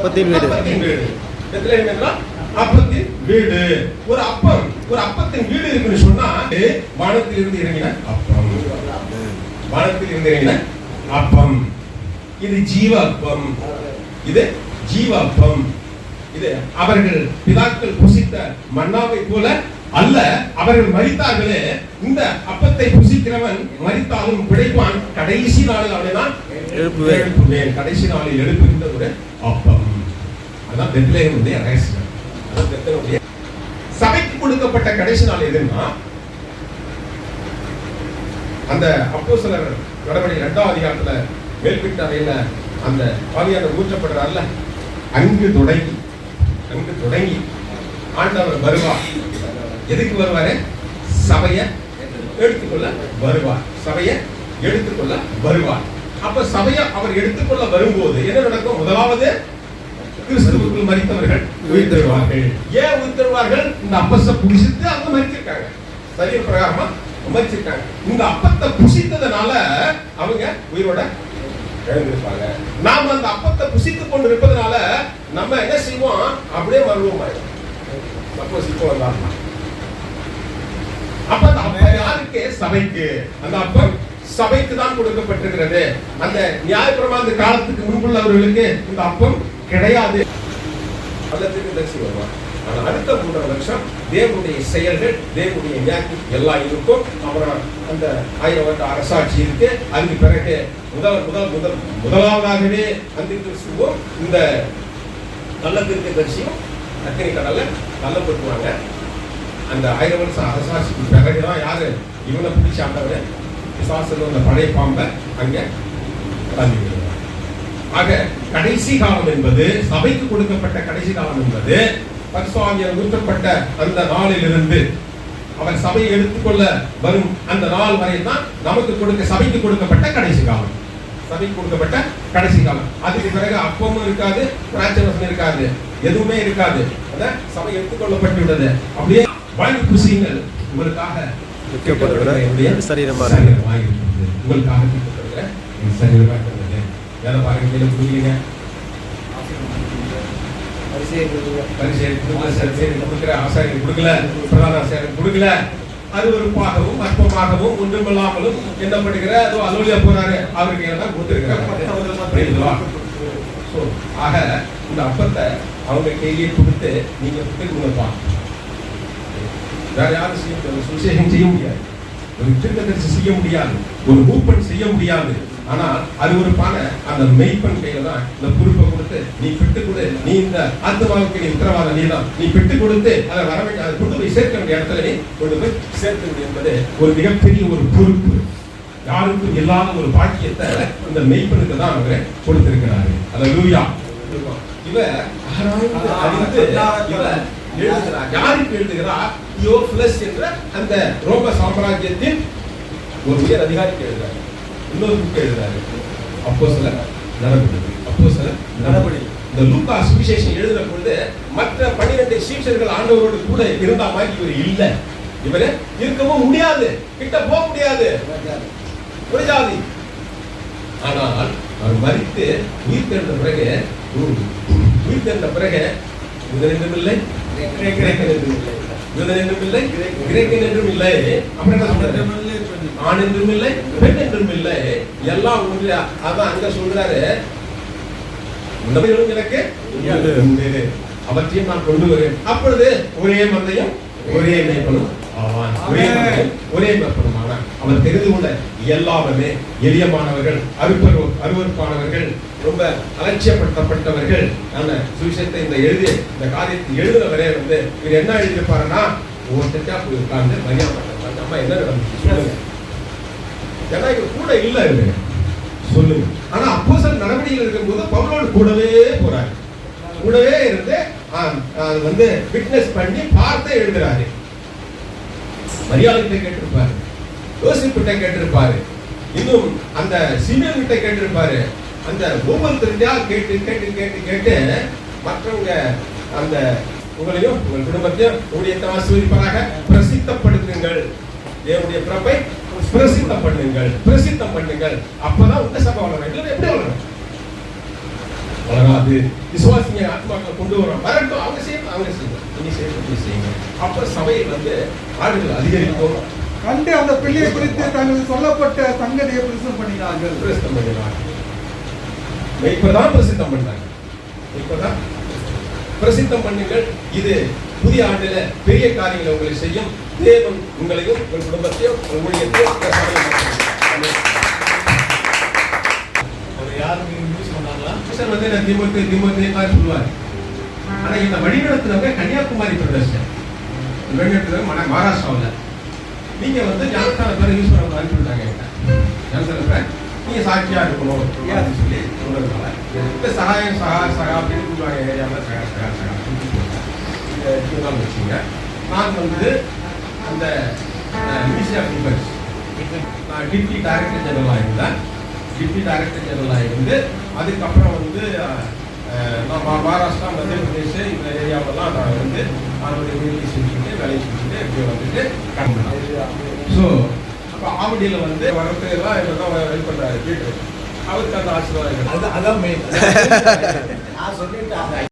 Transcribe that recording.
அப்பத்தின் வீடு. அப்பத்தின் வீடு என்றால் அப்பத்தின் வீடு ஒரு அப்பம் ஒரு அப்பத்தின் வீடு இருக்குன்னு சொன்னா வானத்தில் இருந்து இறங்கின அப்பம் வானத்தில் இருந்து இறங்கின அப்பம் இது ஜீவ அப்பம் இது ஜீவ அப்பம் இது அவர்கள் பிதாக்கள் புசித்த மன்னாவை போல அல்ல அவர்கள் மரித்தார்களே இந்த அப்பத்தை புசிக்கிறவன் மரித்தாலும் பிழைப்பான். கடைசி நாளில் அவனை நான் எழுப்புவேன். கடைசி நாளில் எழுப்புகின்ற ஒரு அப்பம். அதான் பெத்லேயனுடைய ரகசியம். சபைக்கு கொடுக்கப்பட்ட கடைசி நாள் எதுன்னா அந்த அப்போஸ்தலர் நடவடிக்கை இரண்டாம் அதிகாரத்துல மேல்பிட்ட அறையில அந்த பாவியான ஊற்றப்படுறாருல அங்கு தொடங்கி அங்கு தொடங்கி ஆண்டவர் வருவார். எதுக்கு வருவார்? சபையை எடுத்துக்கொள்ள வருவார். சபையை எடுத்துக்கொள்ள வருவார். அப்ப சபையை அவர் எடுத்துக்கொள்ள வரும்போது என்ன நடக்கும்? முதலாவது கிறிஸ்துவுக்குள் மறித்தவர்கள் உயிர்த்தருவார்கள் ஏன் உயிர்த்தருவார்கள் இந்த அப்பத்தை புடிச்சிட்டு அவங்க மறிச்சிருக்காங்க. சரீர பிரகாரமா மறிச்சிருக்காங்க. இந்த அப்பத்தை புசித்ததுனால அவங்க உயிரோட எழுந்திருப்பாங்க. நாம அந்த அப்பத்தை புசித்துக் கொண்டு இருப்பதனால நம்ம என்ன செய்வோம்? அப்படியே மருவம் ஆயிடும் சப்போஸ் இப்போ அப்ப அந்த அப்பம் யாருக்கு? சபைக்கு. அந்த அப்பம் சபைக்கு தான் கொடுக்கப்பட்டிருக்கிறது. அந்த நியாயப்பிரமாந்த காலத்துக்கு முன்புள்ளவர்களுக்கு இந்த அப்பம் கிடையாது. அல்லத்துக்கு தரிசி வருவார். அந்த அடுத்த மூன்றரை வருஷம் தேவனுடைய செயல்கள் தேவனுடைய ஞானி எல்லாம் இருக்கும். அப்புறம் அந்த ஆயிரம் வருட அரசாட்சி இருக்கு. அதுக்கு பிறகு முதல் முதல் முதல் முதலாவதாகவே அந்த கிறிஸ்துவும் இந்த நல்லத்திற்கு தரிசியும் அக்கறை நல்ல நல்லப்பட்டுவாங்க அந்த ஆயிரம் வருஷம் அரசாட்சிக்கு பிறகுதான் யாரு? இவனை பிடிச்ச ஆண்டவர் பிசாசுல அந்த பழைய பாம்பை அங்க தள்ளி ஆக கடைசி காலம் என்பது சபைக்கு கொடுக்கப்பட்ட கடைசி காலம் என்பது பரிசுவாமியார் ஊற்றப்பட்ட அந்த நாளிலிருந்து அவர் சபையை எடுத்துக்கொள்ள வரும் அந்த நாள் வரை தான் நமக்கு கொடுக்க சபைக்கு கொடுக்கப்பட்ட கடைசி காலம். சபைக்கு கொடுக்கப்பட்ட கடைசி காலம். அதுக்கு பிறகு அப்பமும் இருக்காது பிராச்சவசம் இருக்காது எதுவுமே இருக்காது. அதை சபை எடுத்துக்கொள்ளப்பட்டு விட்டது அப்படியே வாங்கி குசிங்கள் உங்களுக்காக விற்கப்படுகிற. சரீரமாக இருக்கிறது. உங்களுக்காக விற்கப்படுகிற சரீரமாக இருக்கிறது. வேலை பாருங்க கீழே புரியலீங்க அது ஒரு பாகவும் அற்பமாகவும் ஒன்றுமில்லாமலும் என்னப்படுகிற அதோ அலுவலியா போறாரு. அவருக்கு எல்லாம் கொடுத்துருக்கிறாங்க So, ஆக இந்த அப்பத்தை அவங்க கையிலேயே கொடுத்து நீங்க விட்டு கொடுப்பா வேற யாரும் செய்ய முடியாது. சுவிசேஷம் செய்ய முடியாது. ஒரு திருக்கதரிசி செய்ய முடியாது. ஒரு மூப்பன் செய்ய முடியாது. ஆனா அது ஒரு பானை அந்த மெய்ப்பன் கையில தான் இந்த பொறுப்பை கொடுத்து நீ பெட்டு கொடு. நீ இந்த ஆத்மாவுக்கு நீ உத்தரவாதம் நீ தான் நீ பெட்டு கொடுத்து அதை வர வேண்டிய அதை கொண்டு போய் சேர்க்க வேண்டிய இடத்துல நீ கொண்டு போய் சேர்க்க வேண்டிய என்பது ஒரு மிகப்பெரிய ஒரு பொறுப்பு. யாருக்கும் இல்லாத ஒரு பாக்கியத்தை இந்த மெய்ப்பனுக்கு தான் அவர் கொடுத்திருக்கிறாரு. அத லூயா. இவ அறிந்து இவ எழுதுகிறார் யாருக்கு எழுதுகிறார் பிளஸ் என்ற அந்த ரோம சாம்ராஜ்யத்தின் ஒரு உயர் அதிகாரிக்கு எழுதுறாரு. இன்னொரு புக் எழுதுறாரு. அப்போ சில நடவடிக்கை. அப்போ சில நடவடிக்கை. இந்த லூக்கா சுவிசேஷம் எழுதுற பொழுது மற்ற பன்னிரண்டு சீஷர்கள் ஆண்டவரோடு கூட இருந்த மாதிரி இவர் இல்லை. இவரு இருக்கவும் முடியாது. கிட்ட போக முடியாது. ஒரு ஜாதி ஆனால் அவர் மறித்து உயிர் தெரிந்த பிறகு உயிர் தெழுந்த பிறகு உதவிடமில்லை கிரேக்கன் என்றும் இல்லை யூதன் என்றும் இல்லை கிரேக்கன் என்றும் இல்லை ஆண் என்றும் இல்லை பெண் என்றும் இல்லை எல்லாம் ஒன்று அதான் அங்க சொல்றாரு உண்டவைகளும் எனக்கு அவற்றையும் நான் கொண்டு வருவேன் அப்பொழுது ஒரே மந்தையும் ஒரே மேய்ப்பனும் ஆவான் ஒரே ஒரே ஆனான் அவன் தெரிந்து கொண்ட எல்லாருமே எளியமானவர்கள் அருப்பரு அருவருப்பானவர்கள் ரொம்ப அலட்சியப்படுத்தப்பட்டவர்கள். அந்த சுவிசேஷத்தை இந்த எழுதி இந்த காரியத்தை எழுதுனவரே வந்து இவர் என்ன எழுதியிருப்பாருன்னா ஒவ்வொருத்தருக்கா போய் உட்கார்ந்து மரியாதை அம்மா என்ன சொல்லுங்க. ஏன்னா இவர் கூட இல்ல இவரு. சொல்லுங்க. ஆனா அப்போஸ்தலர் நடவடிக்கையில் இருக்கும்போது பவுலோடு கூடவே போறாரு. கூடவே இருந்து அது வந்து விட்னஸ் பண்ணி பார்த்து எழுதுறாரு. மரியாதை கேட்டிருப்பாரு. யோசிப்பிட்ட கேட்டிருப்பாரு. இன்னும் அந்த சீனியர் கிட்ட கேட்டிருப்பாரு. அந்த ஒவ்வொருத்தருந்தா கேட்டு கேட்டு கேட்டு கேட்டு மற்றவங்க அந்த உங்களையும் உங்கள் குடும்பத்தையும் உங்களுடைய ஆசீர்வதிப்பாராக பிரசித்தப்படுத்துங்கள். தேவனுடைய பிறப்பை பிரசித்தம் பண்ணுங்கள் பிரசித்தம் பண்ணுங்கள். அப்பதான் உங்க சபை வளரும் எப்படி வளரும்? வளராது விசுவாசிங்க ஆத்மாக்களை கொண்டு வரோம் வரட்டும் அவங்க செய்யணும் அவங்க செய்யணும். நீங்க செய்யணும் நீ செய்யுங்க அப்ப சபையில் வந்து ஆடுகள் அதிகரிக்கும். கண்டு அந்த பிள்ளையை குறித்து தங்களுக்கு சொல்லப்பட்ட சங்கதியை பிரசம் பண்ணினார்கள். பிரசித்தம் பண்ணினாங்க. இப்பதான் பிரசித்தம் பண்ணாங்க. இப்பதான் பிரசித்தம் பண்ணுங்கள். இது புதிய ஆண்டுல பெரிய காரியங்களை உங்களை செய்யும். தேவன் உங்களையும் உங்கள் குடும்பத்தையும் உங்கள் ஊழியத்தையும் யாரும் பண்ணாங்களா? கிருஷ்ணன் வந்து நான் திமுக திமுக மாதிரி சொல்லுவார் ஆனா இந்த வழிநடத்துனவங்க கன்னியாகுமரி பிரதேசம். வழிநடத்துனவங்க மன மகாராஷ்டிராவில். நீங்க வந்து பேரை யூஸ் பண்ண பேரை? நீங்க சாட்சியா இருக்கணும். அப்படின்னு சொல்லி சொன்னதுனால இந்த சகாயம் சகா சகா அப்படின்னு கூப்பிடுவாங்க ஏரியாவில். சகா சகா சகா இருந்தாலும் வச்சுங்க. நான் வந்து அந்த மினிஸ்ட்ரி ஆஃப் டிஃபென்ஸ் நான் டிப்டி டைரக்டர் ஜெனரலாக இருந்தேன். டிப்டி டைரக்டர் ஜெனரலாக இருந்து அதுக்கப்புறம் வந்து நான் மகாராஷ்டிரா மத்திய பிரதேஷ் இந்த ஏரியாவெல்லாம் நான் வந்து அவருடைய வேலையை செஞ்சுட்டு வேலையை செஞ்சுட்டு இப்படி வந்துட்டு ஸோ அப்போ ஆவடியில் வந்து வரப்பு எல்லாம் தான் வெயிட் பண்ணுறாரு பீட்டர் அவருக்கு அந்த ஆசீர்வாதம் அதான் மெயின் நான் சொல்லிட்டேன்.